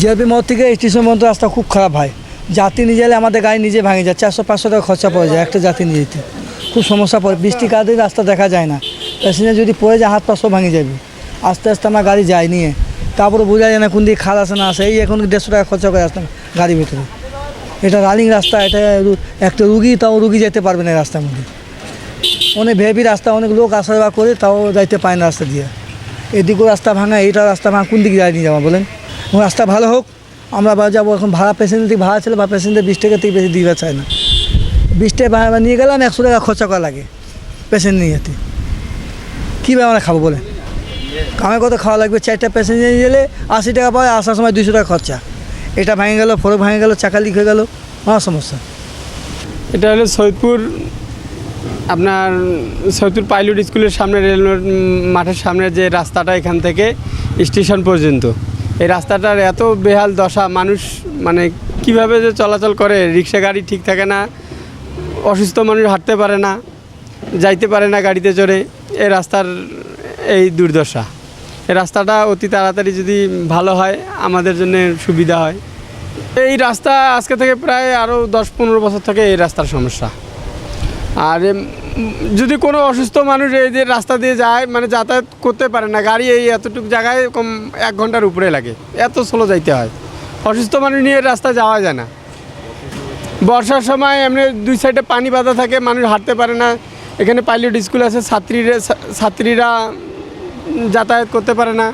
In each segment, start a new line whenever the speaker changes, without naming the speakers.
GRP মোড় থেকে station পর্যন্ত রাস্তা খুব খারাপ হয়। যাত্রী নিয়ে গেলে আমাদের গাড়ি নিজে ভাঙে যায়, চারশো, পাঁচশো টাকা খরচা পড়ে যায় একটা যাত্রী নিয়ে যেতে। খুব সমস্যা পড়ে, বৃষ্টি কাদের রাস্তা দেখা যায় না। প্যাসেঞ্জার যদি পড়ে যায়, হাত পা সব ভাঙে যাবে। আস্তে আস্তে আমার গাড়ি যায় নিয়ে। তারপরে বোঝা যায় না কোন দিকে খাল আসে না আসে এই এখন দেড়শো টাকা খরচা করে আসতাম গাড়ির ভিতরে। এটা রানিং রাস্তা, এটা একটা রুগী, তাও রুগী যেতে পারবে না রাস্তার মধ্যে। অনেক ভেবি রাস্তা, অনেক লোক আসা যাওয়া করে, তাও যাইতে পায় না রাস্তা দিয়ে। এদিকেও রাস্তা ভাঙা এইটা রাস্তা ভাঙা, কোন দিকে যাই নিয়ে যাব বলেন? রাস্তা ভালো হোক, আমরা বা যাব। এখন ভাড়া পেশেন্ট থেকে ভাড়া ছিল বা পেশেন্টের বিশ টাকা থেকে বেশি দিতে চায় না। বিশ টাকা ভাড়া নিয়ে গেলাম, একশো টাকা খরচা করা লাগে পেশেন্ট নিয়ে যেতে। কীভাবে আমরা খাব বলেন কামে কত খাওয়া লাগবে? চারটা পেশেন্ট নিয়ে গেলে আশি টাকা পায় আসার সময় দুশো টাকা খরচা। এটা ভেঙে গেলো, ফরক ভেঙে গেলো, চাকা লিক হয়ে গেলো আমার সমস্যা।
এটা হলো সৈয়দপুর, আপনার সৈয়দপুর পাইলট স্কুলের সামনে রেল মাঠের সামনে যে রাস্তাটা এখান থেকে স্টেশন পর্যন্ত। এই রাস্তাটার এত বেহাল দশা, মানুষ মানে কীভাবে যে চলাচল করে, রিক্সা, গাড়ি ঠিক থাকে না, অসুস্থ মানুষ হাঁটতে পারে না, যাইতে পারে না গাড়িতে চড়ে, এই রাস্তার এই দুর্দশা। এই রাস্তাটা অতি তাড়াতাড়ি যদি ভালো হয়, আমাদের জন্য সুবিধা হয়। এই রাস্তা আজকে থেকে প্রায় আরও দশ পনেরো বছর থেকে এই রাস্তার সমস্যা। আর যদি কোনো অসুস্থ মানুষ এই যে রাস্তা দিয়ে যায় মানে যাতায়াত করতে পারে না, গাড়ি এই এতটুকু জায়গায় কম এক ঘণ্টার উপরে লাগে, এত স্লো যাইতে হয়। অসুস্থ মানুষ নিয়ে রাস্তা যাওয়া যায় না। বর্ষার সময় এমনি দুই সাইডে পানি বাঁধা থাকে, মানুষ হাঁটতে পারে না। এখানে পাইলট স্কুল আছে, ছাত্রীরা ছাত্রীরা যাতায়াত করতে পারে না।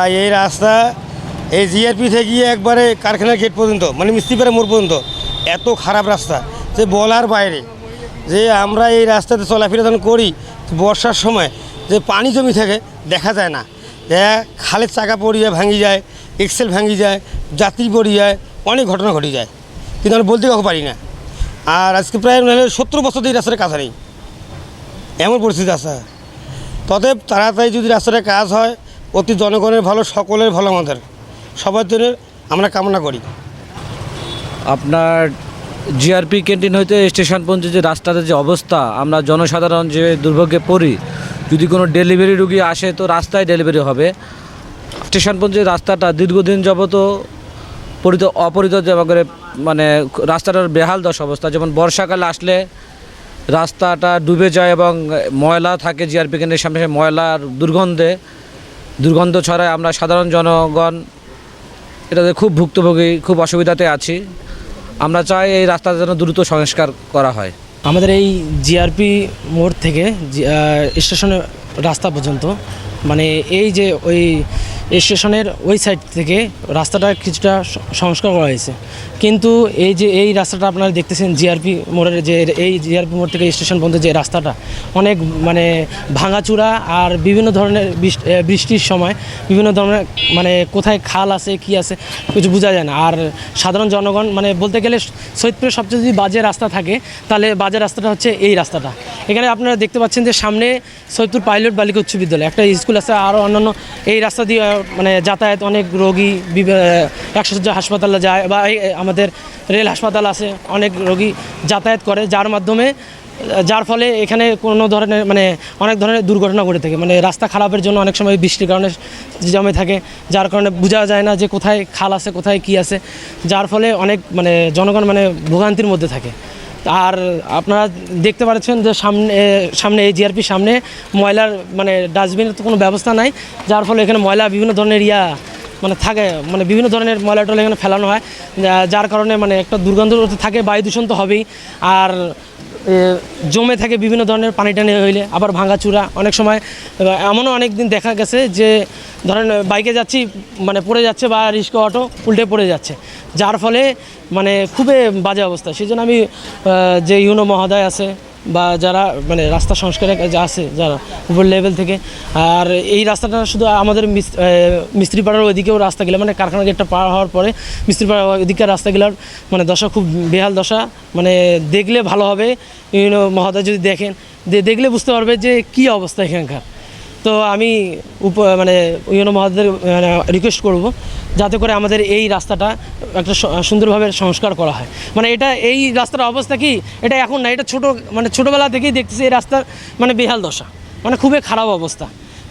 আর এই রাস্তা এই জিআরপি থেকে গিয়ে একবারে কারখানার গেট পর্যন্ত মানে মিস্ত্রিপাড়া মোড় পর্যন্ত, এত খারাপ রাস্তা, যে বলার বাইরে। যে আমরা এই রাস্তাতে চলাফেরা যখন করি, বর্ষার সময়, যে পানি জমি থাকে, দেখা যায় না। খালের চাকা পড়িয়ে ভাঙি যায় এক্সেল ভাঙি যায় যাত্রী পড়ে যায়, অনেক ঘটনা ঘটে যায়। কিন্তু আমরা বলতে কাউকে পারি না। আর আজকে প্রায় নাহলে সত্তর বছর এই রাস্তাটা কাজ নেই। এমন পরিস্থিতি আছে। ততএব তাড়াতাড়ি যদি রাস্তাটা কাজ হয়, অতি জনগণের ভালো, সকলের ভালো আমাদের। সবার জন্য আমরা কামনা করি।
আপনার জিআরপি ক্যান্টিন হইতে স্টেশন পর্যন্ত যে রাস্তাতে যে অবস্থা, আমরা জনসাধারণ যে দুর্ভোগে পড়ি, যদি কোনো ডেলিভারি রুগী আসে তো রাস্তায় ডেলিভারি হবে। স্টেশন পর্যন্ত রাস্তাটা দীর্ঘদিন যাবত পরিত অপরিত করে মানে রাস্তাটার বেহাল দশ অবস্থা। যেমন বর্ষাকালে আসলে রাস্তাটা ডুবে যায় এবং ময়লা থাকে জিআরপি কেন্দ্রের সামনে ময়লার দুর্গন্ধে, দুর্গন্ধ ছড়ায় আমরা সাধারণ জনগণ এটাতে খুব ভুক্তভোগী, খুব অসুবিধাতে আছি। আমরা চাই এই রাস্তা যেন দ্রুত সংস্কার করা হয়।
আমাদের এই জিআরপি মোড় থেকে স্টেশনের রাস্তা পর্যন্ত মানে এই যে ওই স্টেশনের ওই সাইড থেকে রাস্তাটা কিছুটা সংস্কার করা হয়েছে। কিন্তু এই যে, এই রাস্তাটা আপনারা দেখতেছেন জিআরপি মোড়ের যে, এই জিআরপি মোড় থেকে স্টেশন পর্যন্ত যে রাস্তাটা, অনেক মানে ভাঙাচূড়া আর বিভিন্ন ধরনের বৃষ্টি- বৃষ্টির সময় বিভিন্ন ধরনের মানে কোথায় খাল আছে, কি আছে, কিছু বোঝা যায় না। আর সাধারণ জনগণ মানে বলতে গেলে সৈয়দপুরের সবচেয়ে যদি বাজে রাস্তা থাকে, তাহলে বাজে রাস্তাটা হচ্ছে এই রাস্তাটা। এখানে আপনারা দেখতে পাচ্ছেন যে সামনে সৈয়দপুর পাইলট বালিকা উচ্চ বিদ্যালয়, একটা স্কুল আছে আরও অন্যান্য এই রাস্তা দিয়ে মানে যাতায়াত অনেক রোগী একশো হাসপাতালে যায় বা আমাদের রেল হাসপাতাল আছে, অনেক রোগী যাতায়াত করে। যার মাধ্যমে, যার ফলে এখানে কোনো ধরনের মানে অনেক ধরনের দুর্ঘটনা ঘটে থাকে। মানে রাস্তা খারাপের জন্য অনেক সময় বৃষ্টির কারণে জমে থাকে। যার কারণে বোঝা যায় না যে কোথায় খাল আছে, কোথায় কি আছে। যার ফলে অনেক মানে জনগণ মানে ভোগান্তির মধ্যে থাকে। আর আপনারা দেখতে পাচ্ছেন যে সামনে সামনে এই জিআরপি সামনে ময়লার মানে ডাস্টবিনের তো কোনো ব্যবস্থা নাই, যার ফলে এখানে ময়লা বিভিন্ন ধরনের ইয়া মানে থাকে মানে বিভিন্ন ধরনের ময়লা টয়লা এখানে ফেলানো হয় যার কারণে মানে একটা দুর্গন্ধ থাকে, বায়ু দূষণ তো হবেই, আর জমে থাকে বিভিন্ন ধরনের পানি টানি হইলে, আবার ভাঙাচুরা অনেক সময় এমনও অনেক দিন দেখা গেছে যে ধরেন বাইকে যাচ্ছি মানে পড়ে যাচ্ছে বা রিক্সা অটো উল্টে পড়ে যাচ্ছে। যার ফলে মানে খুবই বাজে অবস্থা। সেই জন্য আমি যে ইউনো মহোদয় আছে বা যারা মানে রাস্তা সংস্কারে আছে যারা, উপর লেভেল থেকে, আর এই রাস্তাটা শুধু আমাদের মিস্ত্রিপাড়ার ওইদিকেও রাস্তা গেলে মানে কারখানা গেটটা পার হওয়ার পরে মিস্ত্রিপাড়ার ওইদিকের রাস্তাগুলোর মানে দশা খুব বেহাল দশা। মানে দেখলে ভালো হবে। ইউনো মহোদয় যদি দেখেন দেখলে বুঝতে পারবে যে কী অবস্থা এখানকার। তো আমি উপ মানে ইউনো মহোদয়ের মানে রিকোয়েস্ট করব যাতে করে আমাদের এই রাস্তাটা একটা সুন্দরভাবে সংস্কার করা হয়। মানে এটা এই রাস্তার অবস্থা কি? এটা এখন না, এটা ছোটো মানে ছোটোবেলা থেকেই দেখতেছি এই রাস্তার মানে বেহাল দশা। মানে খুবই খারাপ অবস্থা।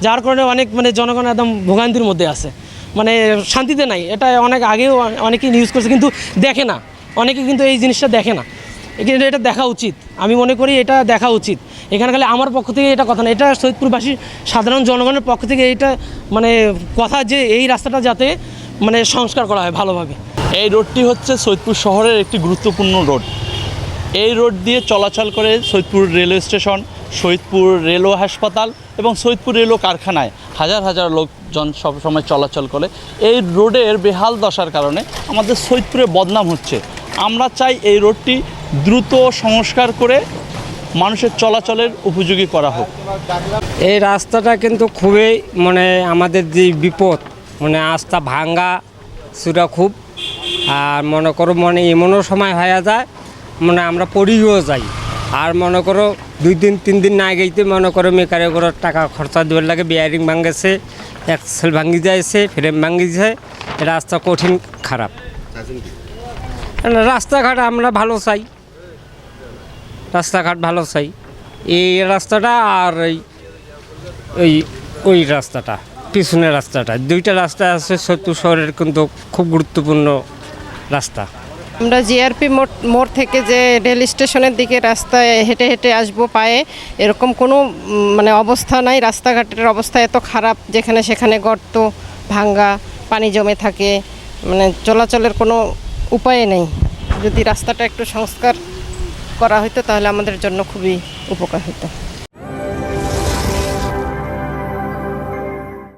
যার কারণে অনেক মানে জনগণ একদম ভোগান্তির মধ্যে আছে। মানে শান্তিতে নাই। এটা অনেক আগেও অনেকেই নিউজ করছে, কিন্তু দেখে না। অনেকে কিন্তু এই জিনিসটা দেখে না। কিন্তু এটা দেখা উচিত। আমি মনে করি এটা দেখা উচিত। এখানে খালি আমার পক্ষ থেকে এটা কথা না, এটা সৈয়দপুরবাসী, সাধারণ জনগণের পক্ষ থেকে এটা মানে কথা যে এই রাস্তাটা যাতে মানে সংস্কার করা হয় ভালোভাবে।
এই রোডটি হচ্ছে সৈয়দপুর শহরের একটি গুরুত্বপূর্ণ রোড। এই রোড দিয়ে চলাচল করে Saidpur railway station, Saidpur railway হাসপাতাল এবং সৈয়দপুর রেলও কারখানায় হাজার হাজার লোকজন সব সময় চলাচল করে। এই রোডের বেহাল দশার কারণে আমাদের সৈয়দপুরে বদনাম হচ্ছে। আমরা চাই এই রোডটি দ্রুত সংস্কার করে মানুষের চলাচলের উপযোগী করা হোক।
এই রাস্তাটা কিন্তু খুবই মানে আমাদের যে বিপদ মানে আস্থা ভাঙ্গা সেটা খুব। আর মনে করো মানে এমনও সময় হয়ে যায় মানে আমরা পড়িও যাই। আর মনে করো দুই দিন তিন দিন না গেইতে মনে করো মেকারে করে টাকা খরচা দেওয়ার লাগে বিয়ারিং ভাঙেছে এক্সেল ভাঙি যাইছে ফ্রেম ভাঙি যায় রাস্তা কঠিন খারাপ। রাস্তাঘাট আমরা ভালো চাই। রাস্তাঘাট ভালো চাই। এই রাস্তাটা আর এই ওই ওই রাস্তাটা, পিছনের রাস্তাটা। দুইটা রাস্তা আছে, সত্তর শহরের কিন্তু খুব গুরুত্বপূর্ণ রাস্তা।
আমরা জিআরপি মোড় মোড় থেকে যে রেল স্টেশনের দিকে রাস্তায় হেঁটে হেঁটে আসব পায়ে, এরকম কোনো মানে অবস্থা নাই। রাস্তাঘাটের অবস্থা এত খারাপ, যেখানে সেখানে গর্ত ভাঙ্গা, পানি জমে থাকে মানে চলাচলের কোনো উপায় নেই। যদি রাস্তাটা একটু সংস্কার করা হতো তাহলে আমাদের জন্য খুবই উপকার হতো